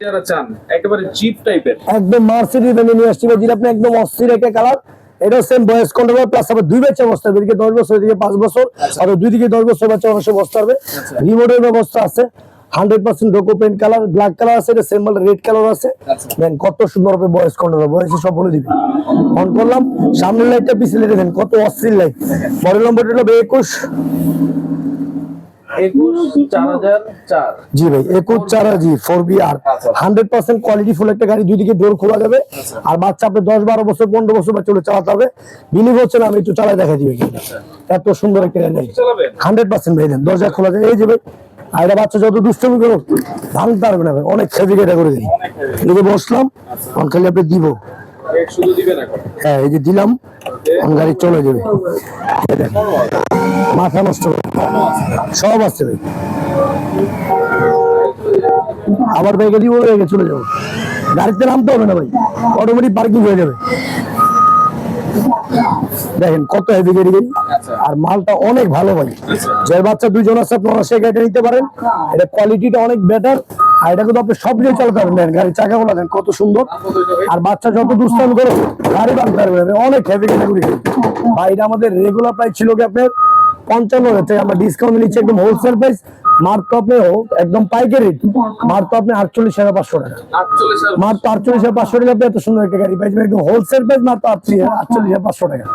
যারা চান একেবারে জিপ টাইপের একদম মার্সিডিজ আমি নিয়ে আসছি যেটা আপনি একদম অস্থির একটা কালার এটা সেম বয়স কন্ট্রোল প্লাস আবার দুই বাচ্চা বসতে হবে এদিকে দশ বছর এদিকে পাঁচ বছর আর দুই দিকে দশ বছর বাচ্চা অবশ্যই বসতে হবে। রিমোটের ব্যবস্থা আছে hundred percent Duco paint colour black colour আছে এটা সেম রেড কালার আছে। আচ্ছা। দেন কত সুন্দর হবে বয়স কন্ট্রোল বয়সে সব বলে দিবে। অন করলাম সামনের লাইটটা পিছনে লাইটে দেন কত অস্থির লাইট মডেল নম্বরটা হলো একুশ একুশ চার হাজার চার জি ভাই একুশ চার জি ফোর বি আর আচ্ছা। হান্ড্রেড পার্সেন্ট কোয়ালিটি ফুল একটা গাড়ি দুই দিকে ডোর খোলা যাবে। আর বাচ্চা আপনি দশ বারো বছর পনেরো বছর বা চলে চালাতে হবে। বিলিভ হচ্ছে না আমি একটু চালাই দেখা দিবে এত সুন্দর একটা গাড়ি হান্ড্রেড পার্সেন্ট ভাই দেন দরজা খোলা যায় এই যে ভাই আর এটা বাচ্চা যত দুষ্টমি করুক ভাঙতে পারবে না ভাই। অনেক হেভি এটা করে heavy। এদিকে বসলাম অন আপনি দিব। হ্যাঁ এই যে দিলাম গাড়ি চলে যাবে। মাথা নষ্ট হবে। সব ভাই আবার ব্যাগে দিব ব্যাগে চলে যাব। গাড়িতে নামতে হবে না ভাই। অটোমেটিক পার্কিং হয়ে যাবে। দেখেন কত হেভি গাড়ি গাড়ি। আর মালটা অনেক ভালো ভাই। যে বাচ্চা দুইজন আছে, আপনারা সে গাড়িটা নিতে পারেন। এটা কোয়ালিটিটা অনেক বেটার আর এটা কিন্তু আপনি সব দিয়ে চালাতে পারবেন। গাড়ির চাকাগুলো দেখেন কত সুন্দর। ভাই? আর বাচ্চা যত দুষ্টামি করে গাড়ি বাঁধতে পারবে অনেক হেভি ক্যাটাগরি বা এটা আমাদের রেগুলার প্রাইস ছিল কি আপনার? পঞ্চান্ন হাজার টাকা আমরা ডিসকাউন্ট নিচ্ছি একদম হোলসেল প্রাইস তো আপনি একদম পাইকারি তো আপনি আটচল্লিশ হাজার পাঁচশো টাকা। আটচল্লিশ হাজার মার তো আটচল্লিশ হাজার পাঁচশো টাকা আপনি এত সুন্দর একটা গাড়ি পাইছেন একদম হোলসেল প্রাইস মার আটচল্লিশ হাজার পাঁচশো টাকা।